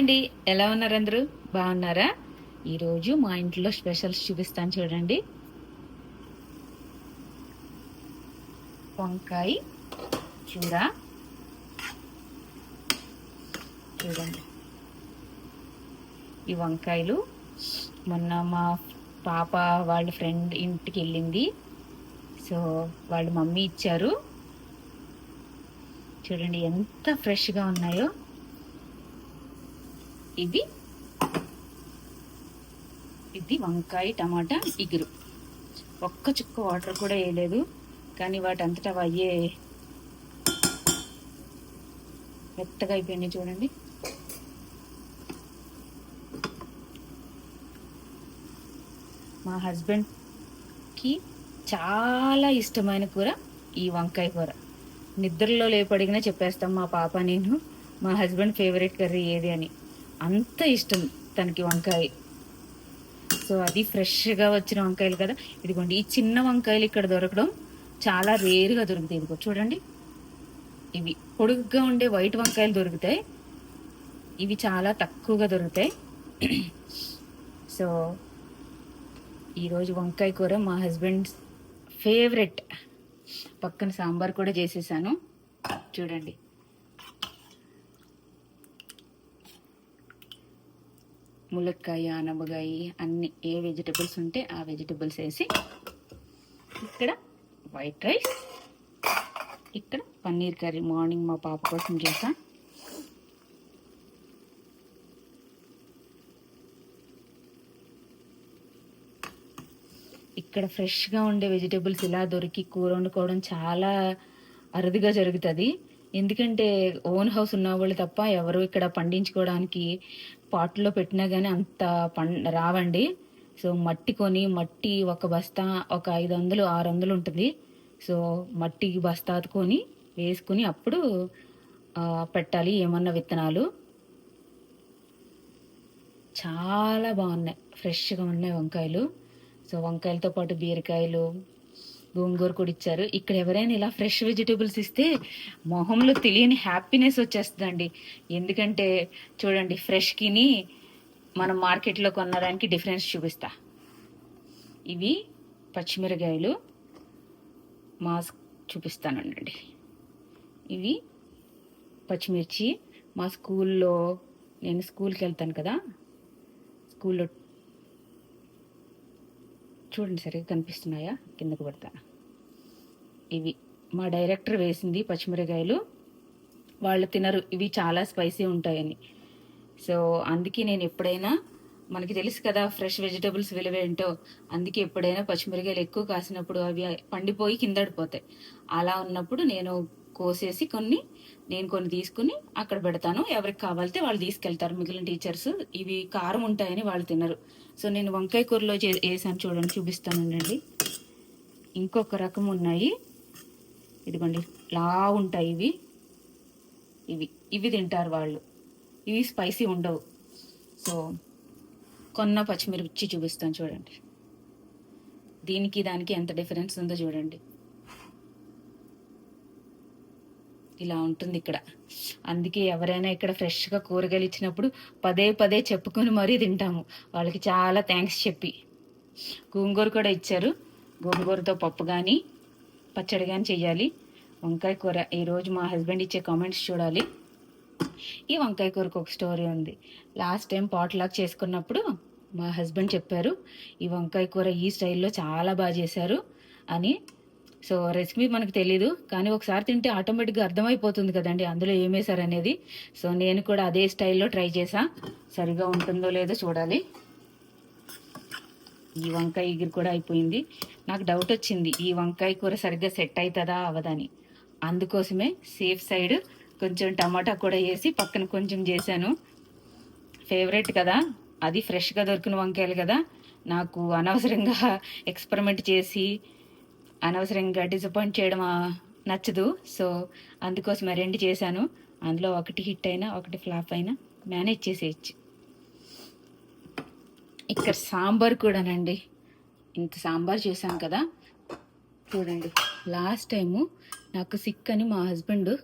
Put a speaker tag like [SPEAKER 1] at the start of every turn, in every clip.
[SPEAKER 1] అండి. ఎలా ఉన్నారు అందరూ బాగున్నారా? ఈరోజు మా ఇంట్లో స్పెషల్స్ చూపిస్తాను చూడండి. వంకాయ కూర. చూడండి. ఈ వంకాయలు మొన్న మా పాప వాళ్ళ ఫ్రెండ్ ఇంటికి వెళ్ళింది. సో వాళ్ళ మమ్మీ ఇచ్చారు. చూడండి ఎంత ఫ్రెష్గా ఉన్నాయో. ఇది. ఇది వంకాయ టమాటా ఇగురు. ఒక్క చుక్క వాటర్ కూడా వేయలేదు కానీ వాటి అంతటా అయ్యే మెత్తగా అయిపోయినాయి చూడండి. మా హస్బెండ్కి చాలా ఇష్టమైన కూర ఈ వంకాయ కూర. నిద్రలో లేపడిగినా చెప్పేస్తాం మా పాప నేను. మా హస్బెండ్ ఫేవరెట్ కర్రీ ఏది అని. అంత ఇష్టం తనకి వంకాయ. సో అది ఫ్రెష్గా వచ్చిన వంకాయలు కదా. ఇదిగోండి ఈ చిన్న వంకాయలు ఇక్కడ దొరకడం చాలా రేరుగా దొరుకుతాయి. ఇదిగో చూడండి. ఇవి పొడుగ్గా ఉండే వైట్ వంకాయలు దొరుకుతాయి. ఇవి చాలా తక్కువగా దొరుకుతాయి. సో ఈరోజు వంకాయ కూర మా హస్బెండ్ ఫేవరెట్. పక్కన సాంబార్ కూడా చేసేసాను. చూడండి. ములక్కాయ అనబగాయ అన్ని ఏ వెజిటబుల్స్ ఉంటే ఆ వెజిటబుల్స్ వేసి ఇక్కడ వైట్ రైస్ ఇక్కడ పన్నీర్ కర్రీ. మార్నింగ్ మా పాప కోసం చేసా ఇక్కడ ఫ్రెష్గా ఉండే వెజిటేబుల్స్ ఇలా దొరికి కూర వండుకోవడం చాలా అరుదుగా జరుగుతుంది. ఎందుకంటే ఓన్ హౌస్ ఉన్న వాళ్ళు తప్ప ఎవరు ఇక్కడ పండించుకోవడానికి పాట్లో పెట్టినా కానీ అంత పం రావండి. సో మట్టి కొని మట్టి ఒక బస్తా ఒక ఐదు వందలు ఆరు వందలు ఉంటుంది. సో మట్టికి బస్తా కొని వేసుకుని అప్పుడు పెట్టాలి ఏమన్నా విత్తనాలు. చాలా బాగున్నాయి. ఫ్రెష్గా ఉన్నాయి వంకాయలు. సో వంకాయలతో పాటు బీరకాయలు గోంగూర కూడా ఇచ్చారు. ఇక్కడ ఎవరైనా ఇలా ఫ్రెష్ వెజిటేబుల్స్ ఇస్తే మొహంలో తెలియని హ్యాపీనెస్ వచ్చేస్తుందండి. ఎందుకంటే చూడండి ఫ్రెష్కిని మనం మార్కెట్లో కొన్నదానికి డిఫరెన్స్ చూపిస్తా. ఇవి పచ్చిమిరకాయలు మాస్క్ చూపిస్తానండి ఇవి పచ్చిమిర్చి మా స్కూల్లో నేను స్కూల్కి వెళ్తాను కదా. స్కూల్లో చూడండి సరిగ్గా కనిపిస్తున్నాయా? కిందకు పడతా. ఇవి మా డైరెక్టర్ వేసింది పచ్చిమిరకాయలు. వాళ్ళు తినరు. ఇవి చాలా స్పైసీ ఉంటాయని. సో అందుకే నేను ఎప్పుడైనా మనకి తెలుసు కదా ఫ్రెష్ వెజిటబుల్స్ విలువ ఏంటో అందుకే ఎప్పుడైనా పచ్చిమిరకాయలు ఎక్కువ కాసినప్పుడు అవి పండిపోయి కిందడిపోతాయి అలా ఉన్నప్పుడు నేను కోసేసి కొన్ని నేను కొన్ని తీసుకుని అక్కడ పెడతాను. ఎవరికి కావాలితే వాళ్ళు తీసుకెళ్తారు. మిగిలిన టీచర్స్ ఇవి కారం ఉంటాయని వాళ్ళు తినరు. సో నేను వంకాయ కూరలో చే వేసాను చూడండి చూపిస్తానండి. ఇంకొక రకం ఉన్నాయి. ఇదిగోండి లా ఉంటాయి ఇవి. ఇవి ఇవి తింటారు వాళ్ళు. ఇవి స్పైసీ ఉండవు. సో కొన్న పచ్చిమిర్చి చూపిస్తాను చూడండి. దీనికి దానికి ఎంత డిఫరెన్స్ ఉందో చూడండి. ఇలా ఉంటుంది ఇక్కడ. అందుకే ఎవరైనా ఇక్కడ ఫ్రెష్గా కూరగాయలు ఇచ్చినప్పుడు పదే పదే చెప్పుకొని మరీ తింటాము. వాళ్ళకి చాలా థ్యాంక్స్ చెప్పి. గోంగూర కూడా ఇచ్చారు. గోంగూరతో పప్పు కానీ పచ్చడి కానీ చెయ్యాలి. వంకాయ కూర ఈరోజు మా హస్బెండ్ ఇచ్చే కామెంట్స్ చూడాలి. ఈ వంకాయ కూరకు ఒక స్టోరీ ఉంది. లాస్ట్ టైం పాట్ లాక్ చేసుకున్నప్పుడు మా హస్బెండ్ చెప్పారు ఈ వంకాయ కూర ఈ స్టైల్లో చాలా బాగా చేశారు అని సో రెసిపీ మనకు తెలీదు కానీ ఒకసారి తింటే ఆటోమేటిక్గా అర్థమైపోతుంది కదండి అందులో ఏం అనేది. సో నేను కూడా అదే స్టైల్లో ట్రై చేసా సరిగా ఉంటుందో లేదో చూడాలి. ఈ వంకాయ ఎగిరి కూడా అయిపోయింది. నాకు డౌట్ వచ్చింది ఈ వంకాయ కూర సరిగ్గా సెట్ అవుతుందా అవదని. అందుకోసమే సేఫ్ సైడ్ కొంచెం టమాటా కూడా వేసి పక్కన కొంచెం చేశాను. ఫేవరెట్ కదా అది ఫ్రెష్గా దొరికిన వంకాయలు కదా. నాకు అనవసరంగా ఎక్స్పెరిమెంట్ చేసి అనవసరంగా డిసప్పాయింట్ చేయడం నచ్చదు. సో అందుకోసం రెండు చేశాను. అందులో ఒకటి హిట్ అయినా ఒకటి ఫ్లాప్ అయినా మేనేజ్ చేసేయచ్చు. ఇక్కడ సాంబార్ కూడానండి. ఇంత సాంబార్ చేశాం కదా. చూడండి లాస్ట్ టైము నాకు సిక్ అని మా హస్బెండ్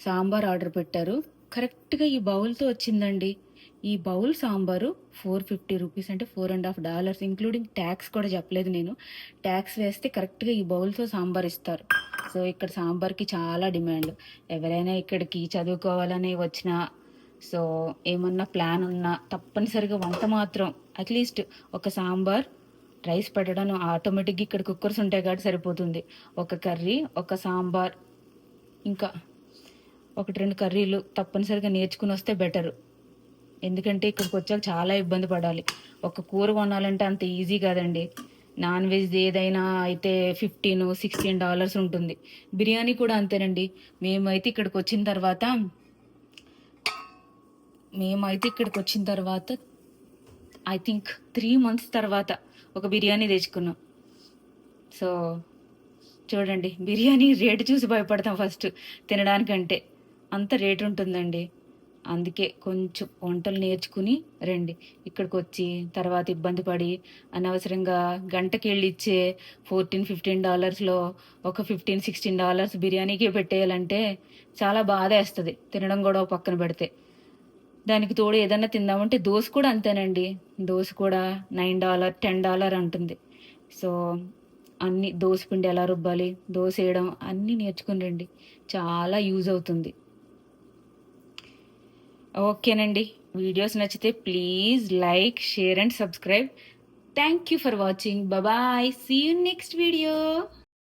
[SPEAKER 1] సాంబార్ ఆర్డర్ పెట్టారు. కరెక్ట్గా ఈ బౌల్తో వచ్చిందండి. ఈ bowl sambar four fifty rupees అంటే four and half dollars including tax కూడా చెప్పలేదు నేను. ట్యాక్స్ వేస్తే కరెక్ట్గా ఈ బౌల్తో సాంబార్ ఇస్తారు. సో ఇక్కడ సాంబార్కి చాలా డిమాండ్. ఎవరైనా ఇక్కడికి చదువుకోవాలని వచ్చినా సో ఏమన్నా ప్లాన్ ఉన్నా తప్పనిసరిగా వంట మాత్రం అట్లీస్ట్ ఒక సాంబార్ రైస్ పెట్టడం ఆటోమేటిక్గా ఇక్కడ కుక్కర్స్ ఉంటాయి కాబట్టి సరిపోతుంది. ఒక కర్రీ ఒక సాంబార్ ఇంకా ఒకటి రెండు కర్రీలు తప్పనిసరిగా నేర్చుకుని వస్తే బెటర్. ఎందుకంటే ఇక్కడికి వచ్చాక చాలా ఇబ్బంది పడాలి. ఒక కూర కొనాలంటే అంత ఈజీ కాదండి. నాన్ వెజ్ ఏదైనా అయితే ఫిఫ్టీన్ సిక్స్టీన్ డాలర్స్ ఉంటుంది. బిర్యానీ కూడా అంతేనండి. మేమైతే ఇక్కడికి వచ్చిన తర్వాత మేమైతే ఇక్కడికి వచ్చిన తర్వాత ఐ థింక్ త్రీ మంత్స్ తర్వాత ఒక బిర్యానీ తెచ్చుకున్నాం. సో చూడండి బిర్యానీ రేటు చూసి భయపడతాం ఫస్ట్ తినడానికంటే. అంత రేటు ఉంటుందండి. అందుకే కొంచెం వంటలు నేర్చుకుని రండి. ఇక్కడికి వచ్చి తర్వాత ఇబ్బంది పడి అనవసరంగా గంటకి వెళ్ళి ఇచ్చే ఫోర్టీన్ ఫిఫ్టీన్ డాలర్స్లో ఒక ఫిఫ్టీన్ సిక్స్టీన్ డాలర్స్ బిర్యానీకే పెట్టేయాలంటే చాలా బాధ వేస్తుంది తినడం కూడా పక్కన పెడితే. దానికి తోడు ఏదైనా తిందామంటే దోశ కూడా అంతేనండి. దోశ కూడా నైన్ డాలర్ టెన్ డాలర్ అంటుంది. సో అన్ని దోశ పిండి ఎలా రుబ్బాలి దోశ వేయడం అన్నీ నేర్చుకుని రండి. చాలా యూజ్ అవుతుంది. ఓకేనండి. వీడియోస్ నచ్చితే please like share and subscribe. Thank you for watching. Bye. See you next video.